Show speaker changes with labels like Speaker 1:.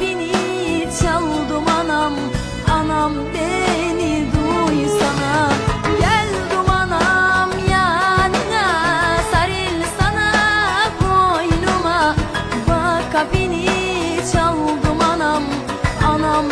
Speaker 1: beni çaldım anam Anam beni duysana Gel dumanam yanına Sarıl sana koynuma Baka beni çaldım anam Anam